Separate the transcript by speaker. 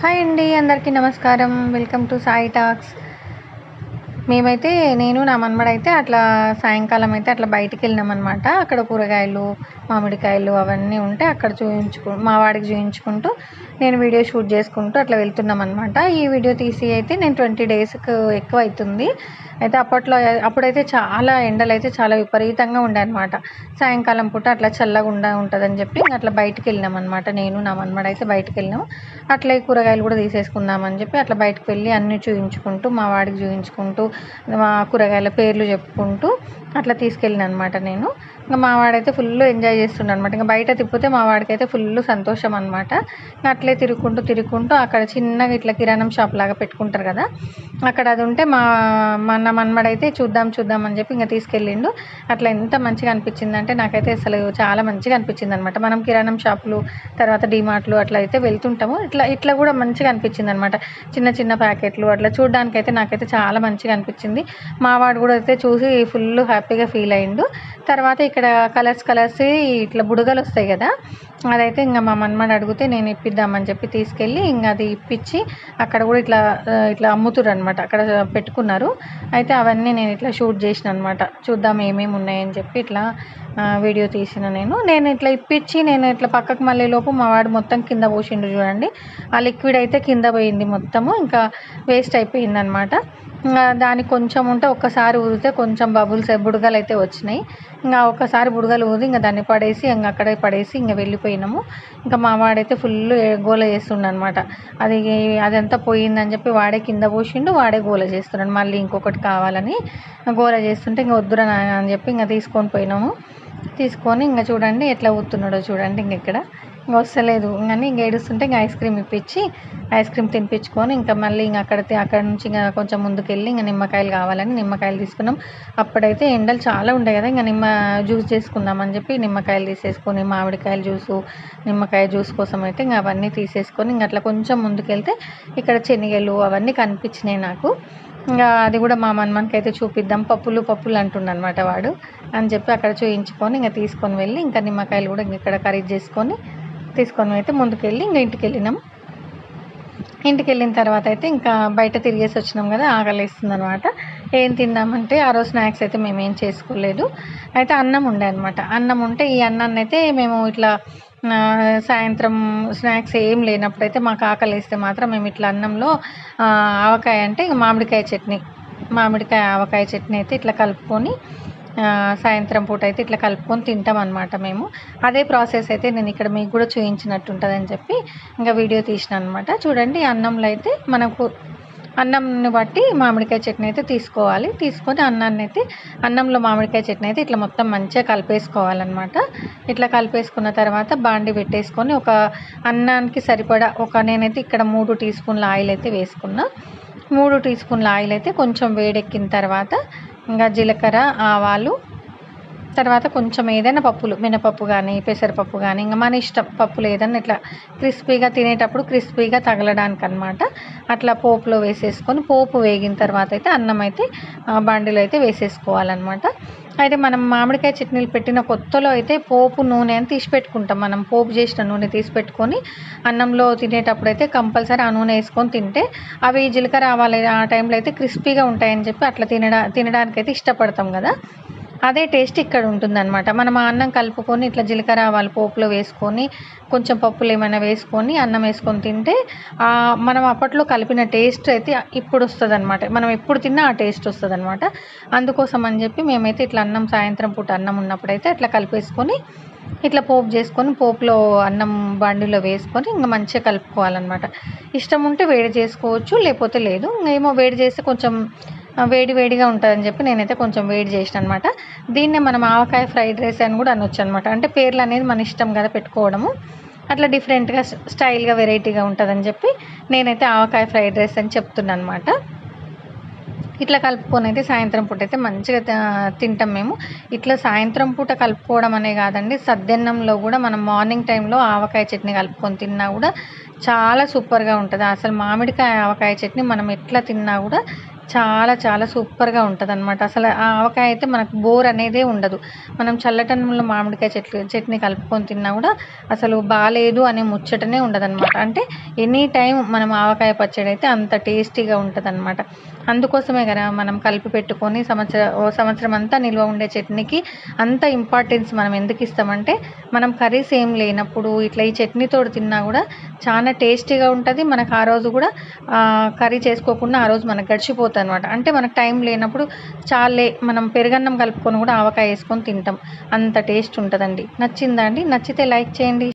Speaker 1: Hi అండి అందరికీ నమస్కారం. Welcome to Sai talks. మేమైతే నేను నా మన్మడైతే అట్లా సాయంకాలం అయితే అట్లా బయటికి వెళ్ళినామన్నమాట అక్కడ కూరగాయలు మామిడికాయలు అవన్నీ ఉంటే అక్కడ చూపించుకు మా వాడికి చూపించుకుంటూ నేను వీడియో షూట్ చేసుకుంటూ అట్లా వెళ్తున్నాం అనమాట ఈ వీడియో తీసి అయితే నేను ట్వంటీ డేస్కి ఎక్కువ అవుతుంది అయితే అప్పట్లో అప్పుడైతే చాలా ఎండలు అయితే చాలా విపరీతంగా ఉండే అనమాట సాయంకాలం పూట అట్లా చల్లగా ఉండ ఉంటుందని చెప్పి అట్లా బయటికి వెళ్ళినాం అనమాట నేను నా మన్మడ అయితే బయటికి వెళ్ళినాం అట్లా ఈ కూరగాయలు కూడా తీసేసుకుందామని చెప్పి అట్లా బయటకు వెళ్ళి అన్నీ చూపించుకుంటూ మా వాడికి చూపించుకుంటూ కూరగాయల పేర్లు చెప్పుకుంటూ అట్లా తీసుకెళ్ళిన అనమాట నేను. ఇంకా మా వాడైతే ఫుల్ ఎంజాయ్ చేస్తుండ అనమాట ఇంకా బయట తిప్పితే మా అయితే ఫుల్ సంతోషం అనమాట అట్లే తిరుగుకుంటూ తిరుగుకుంటూ అక్కడ చిన్నగా ఇట్లా కిరాణం షాప్ లాగా పెట్టుకుంటారు కదా. అక్కడ అది ఉంటే మా మన మన్మడైతే చూద్దాం చూద్దాం అని చెప్పి ఇంకా తీసుకెళ్ళిండు. అట్లా ఎంత మంచిగా అనిపించింది అంటే నాకైతే అసలు చాలా మంచిగా అనిపించింది అనమాట మనం కిరాణం షాపులు తర్వాత డిమార్ట్లు అట్లా అయితే వెళ్తుంటాము. ఇట్లా ఇట్లా కూడా మంచిగా అనిపించింది అనమాట చిన్న చిన్న ప్యాకెట్లు అట్లా చూడడానికైతే నాకైతే చాలా మంచిగా అనిపించింది. మా వాడు కూడా అయితే చూసి ఫుల్ హ్యాపీగా ఫీల్ అయిండు. తర్వాత ఇక్కడ కలర్స్ కలర్స్ ఇట్లా బుడగలు వస్తాయి కదా అదైతే ఇంకా మా మన్మడు అడిగితే నేను ఇప్పిద్దామని చెప్పి తీసుకెళ్ళి ఇంకా అది ఇప్పించి అక్కడ కూడా ఇట్లా ఇట్లా అమ్ముతురు అనమాట అక్కడ పెట్టుకున్నారు. అయితే అవన్నీ నేను ఇట్లా షూట్ చేసిన అనమాట చూద్దాం ఏమేమి ఉన్నాయని చెప్పి ఇట్లా వీడియో తీసిన నేను. నేను ఇట్లా ఇప్పించి నేను ఇట్లా పక్కకు మళ్ళీ లోపు మా వాడు మొత్తం కింద పోసిండు చూడండి. ఆ లిక్విడ్ అయితే కింద పోయింది మొత్తము. ఇంకా వేస్ట్ అయిపోయింది అనమాట దానికి కొంచెం ఉంటే ఒక్కసారి ఊదితే కొంచెం బబుల్స్ బుడగలు అయితే వచ్చినాయి. ఇంకా ఒక్కసారి బుడగలు ఊది ఇంకా దాన్ని పడేసి ఇంకా అక్కడే పడేసి ఇంకా వెళ్ళిపోయినాము. ఇంకా మా వాడైతే ఫుల్ గోల చేస్తుండ అనమాట అది అదంతా పోయిందని చెప్పి వాడే కింద పోసిండు వాడే గోల చేస్తున్నాడు. మళ్ళీ ఇంకొకటి కావాలని గోల చేస్తుంటే ఇంకా వద్దురా అని చెప్పి ఇంకా తీసుకొని పోయినాము. తీసుకొని ఇంకా చూడండి ఎట్లా ఊతున్నాడో చూడండి ఇంక ఇక్కడ. వస్తలేదు. కానీ ఇంక ఏడుస్తుంటే ఇంకా ఐస్ క్రీమ్ ఇప్పించి ఐస్ క్రీమ్ తినిపించుకొని ఇంకా మళ్ళీ ఇంకా అక్కడ అక్కడ నుంచి ఇంకా కొంచెం ముందుకెళ్ళి ఇంకా నిమ్మకాయలు కావాలని నిమ్మకాయలు తీసుకున్నాం. అప్పుడైతే ఎండలు చాలా ఉండే కదా ఇంకా నిమ్మ జ్యూస్ చేసుకుందామని చెప్పి నిమ్మకాయలు తీసేసుకొని మామిడికాయల జ్యూసు నిమ్మకాయ జ్యూస్ కోసం అయితే ఇంకా అవన్నీ తీసేసుకొని ఇంకా అట్లా కొంచెం ముందుకెళ్తే ఇక్కడ శనగలు అవన్నీ కనిపించినాయి నాకు. ఇంకా అది కూడా మా మన్మన్కి అయితే చూపిద్దాం. పప్పులు పప్పులు అంటుండనమాట వాడు అని చెప్పి అక్కడ చూయించుకొని ఇంకా తీసుకొని వెళ్ళి ఇంకా నిమ్మకాయలు కూడా ఇక్కడ ఖరీదు చేసుకొని తీసుకొని అయితే ముందుకెళ్ళి ఇంకా ఇంటికి వెళ్ళినాం ఇంటికి వెళ్ళిన తర్వాత అయితే ఇంకా బయట తిరిగేసి వచ్చినాం కదా ఆకలిస్తుంది అనమాట ఏం తిందామంటే ఆ రోజు స్నాక్స్ అయితే మేము ఏం చేసుకోలేదు. అయితే అన్నం ఉండే అనమాట అన్నం ఉంటే ఈ అన్నాన్ని అయితే మేము ఇట్లా సాయంత్రం స్నాక్స్ ఏం లేనప్పుడు అయితే మాకు ఆకలి వేస్తే మాత్రం మేము ఇట్లా అన్నంలో ఆవకాయ అంటే మామిడికాయ చట్నీ మామిడికాయ ఆవకాయ చట్నీ అయితే ఇట్లా కలుపుకొని సాయంత్రం పూట అయితే ఇట్లా కలుపుకొని తింటాం అనమాట మేము. అదే ప్రాసెస్ అయితే నేను ఇక్కడ మీకు కూడా చూపించినట్టు ఉంటుందని చెప్పి ఇంకా వీడియో తీసిన అనమాట చూడండి అన్నంలో అయితే మనకు అన్నంని బట్టి మామిడికాయ చట్నీ అయితే తీసుకోవాలి. తీసుకొని అన్నాన్ని అయితే అన్నంలో మామిడికాయ చట్నీ అయితే ఇట్లా మొత్తం మంచిగా కలిపేసుకోవాలన్నమాట. ఇట్లా కలిపేసుకున్న తర్వాత బాండి పెట్టేసుకొని ఒక అన్నానికి సరిపడా ఒక నేనైతే ఇక్కడ మూడు టీ స్పూన్ల ఆయిల్ అయితే వేసుకున్నా. మూడు టీ స్పూన్ల ఆయిల్ అయితే కొంచెం వేడెక్కిన తర్వాత ఇంకా జీలకర్ర ఆవాలు తర్వాత కొంచెం ఏదైనా పప్పులు మినపప్పు కానీ పెసరపప్పు కానీ ఇంకా మన ఇష్టం పప్పులు ఏదైనా ఇట్లా క్రిస్పీగా తినేటప్పుడు క్రిస్పీగా తగలడానికి అనమాట అట్లా పోపులో వేసేసుకొని పోపు వేగిన తర్వాత అయితే అన్నం అయితే బండిలో అయితే వేసేసుకోవాలన్నమాట. అయితే మనం మామిడికాయ చట్నీలు పెట్టిన కొత్తలో అయితే పోపు నూనె అని తీసి పెట్టుకుంటాం. మనం పోపు చేసిన నూనె తీసి పెట్టుకొని అన్నంలో తినేటప్పుడు అయితే కంపల్సరీ ఆ నూనె వేసుకొని తింటే అవి జీలకర్ర రావాలి ఆ టైంలో అయితే క్రిస్పీగా ఉంటాయని చెప్పి అట్లా తినడా తినడానికి అయితే ఇష్టపడతాం కదా. అదే టేస్ట్ ఇక్కడ ఉంటుందన్నమాట. మనం ఆ అన్నం కలుపుకొని ఇట్లా జీలకర్ర ఆవాలు పోపులో వేసుకొని కొంచెం పప్పులు ఏమైనా వేసుకొని అన్నం వేసుకొని తింటే మనం అప్పట్లో కలిపిన టేస్ట్ అయితే ఇప్పుడు వస్తుంది అనమాట మనం ఎప్పుడు తిన్నా ఆ టేస్ట్ వస్తుంది అనమాట అందుకోసం అని చెప్పి మేమైతే ఇట్లా అన్నం సాయంత్రం పూట అన్నం ఉన్నప్పుడైతే అట్లా కలిపేసుకొని ఇట్లా పోపు చేసుకొని పోపులో అన్నం బండిలో వేసుకొని ఇంకా మంచిగా కలుపుకోవాలన్నమాట. ఇష్టం ఉంటే వేడి చేసుకోవచ్చు లేకపోతే లేదు. ఏమో వేడి చేస్తే కొంచెం వేడి వేడిగా ఉంటుందని చెప్పి నేనైతే కొంచెం వేడి చేసిన అనమాట దీన్నే మనం ఆవకాయ ఫ్రైడ్ రైస్ అని కూడా అనొచ్చు అనమాట అంటే పేర్లు అనేది మన ఇష్టం కదా పెట్టుకోవడము. అట్లా డిఫరెంట్గా స్టైల్గా వెరైటీగా ఉంటుందని చెప్పి నేనైతే ఆవకాయ ఫ్రైడ్ రైస్ అని చెప్తున్నాను అనమాట ఇట్లా కలుపుకొని అయితే సాయంత్రం పూట అయితే మంచిగా తింటాం మేము. ఇట్లా సాయంత్రం పూట కలుపుకోవడం అనే కాదండి సద్దెన్నంలో కూడా మనం మార్నింగ్ టైంలో ఆవకాయ చట్నీ కలుపుకొని తిన్నా కూడా చాలా సూపర్గా ఉంటుంది. అసలు మామిడికాయ ఆవకాయ చట్నీ మనం ఎట్లా తిన్నా కూడా చాలా చాలా సూపర్గా ఉంటుంది అనమాట అసలు ఆ ఆవకాయ అయితే మనకు బోర్ అనేదే ఉండదు. మనం చల్లటన్నంలో మామిడికాయ చెట్లు చట్నీ కలుపుకొని తిన్నా కూడా అసలు బాగాలేదు అనే ముచ్చటనే ఉండదన్నమాట. అంటే ఎనీ టైం మనం ఆవకాయ పచ్చడి అయితే అంత టేస్టీగా ఉంటుంది అనమాట అందుకోసమే కదా మనం కలిపి పెట్టుకొని సంవత్సరం ఓ సంవత్సరం అంతా నిల్వ ఉండే చట్నీకి అంత ఇంపార్టెన్స్ మనం ఎందుకు ఇస్తామంటే మనం కర్రీస్ ఏం లేనప్పుడు ఇట్లా ఈ చట్నీతో తిన్నా కూడా చాలా టేస్టీగా ఉంటుంది. మనకు ఆ రోజు కూడా కర్రీ చేసుకోకుండా ఆ రోజు మనకు గడిచిపోతుంది. అనమాట అంటే మనకు టైం లేనప్పుడు చాలే మనం పెరుగన్నం కలుపుకొని కూడా ఆవకాయ వేసుకొని తింటాం. అంత టేస్ట్ ఉంటుందండి. నచ్చిందా అండి? నచ్చితే లైక్ చేయండి.